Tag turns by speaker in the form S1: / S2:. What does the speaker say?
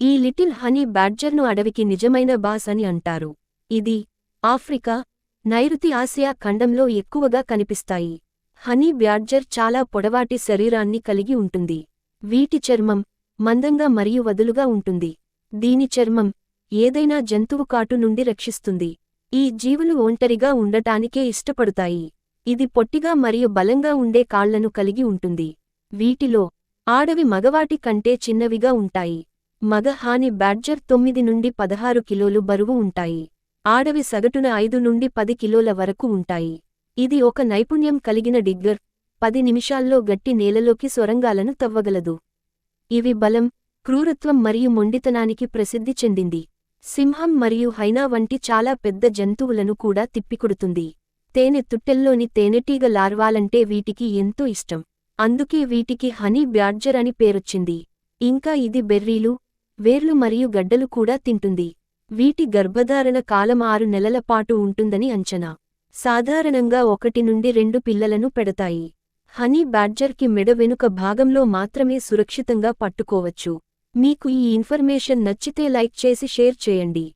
S1: ఈ little honey బ్యాడ్జర్ను అడవికి నిజమైన బాస్ అని అంటారు. ఇది ఆఫ్రికా నైరుతి ఆసియా ఖండంలో ఎక్కువగా కనిపిస్తాయి. హనీ బ్యాడ్జర్ చాలా పొడవాటి శరీరాన్ని కలిగి ఉంటుంది. వీటి చర్మం మందంగా మరియు వదులుగా ఉంటుంది. దీని చర్మం ఏదైనా జంతువు కాటు నుండి రక్షిస్తుంది. ఈ జీవులు ఒంటరిగా ఉండటానికే ఇష్టపడతాయి. ఇది పొట్టిగా మరియు బలంగా ఉండే కాళ్ళను కలిగి ఉంటుంది. వీటిలో ఆడవి మగవాటి కంటే చిన్నవిగా ఉంటాయి. మగ హాని బ్యాడ్జర్ తొమ్మిది నుండి పదహారు కిలోలు బరువు ఉంటాయి. ఆడవి సగటున ఐదు నుండి పది కిలోల వరకు ఉంటాయి. ఇది ఒక నైపుణ్యం కలిగిన డిగ్గర్. పది నిమిషాల్లో గట్టి నేలలోకి సొరంగాలను తవ్వగలదు. ఇవి బలం క్రూరత్వం మరియు మొండితనానికి ప్రసిద్ధి చెందింది. సింహం మరియు హైనా వంటి చాలా పెద్ద జంతువులను కూడా తిప్పికొడుతుంది. తేనె తుట్టెల్లోని తేనెటీగ లార్వాలంటే వీటికి ఎంతో ఇష్టం. అందుకే వీటికి హనీ బ్యాడ్జర్ అని పేరొచ్చింది. ఇంకా ఇది బెర్రీలు వేర్లు మరియు గడ్డలు కూడా తింటుంది. వీటి గర్భధారణ కాలం ఆరు నెలల పాటు ఉంటుందని అంచనా. సాధారణంగా ఒకటి నుండి రెండు పిల్లలను పెడతాయి. హనీ బ్యాడ్జర్కి మెడ వెనుక భాగంలో మాత్రమే సురక్షితంగా పట్టుకోవచ్చు. మీకు ఈ ఇన్ఫర్మేషన్ నచ్చితే లైక్ చేసి షేర్ చేయండి.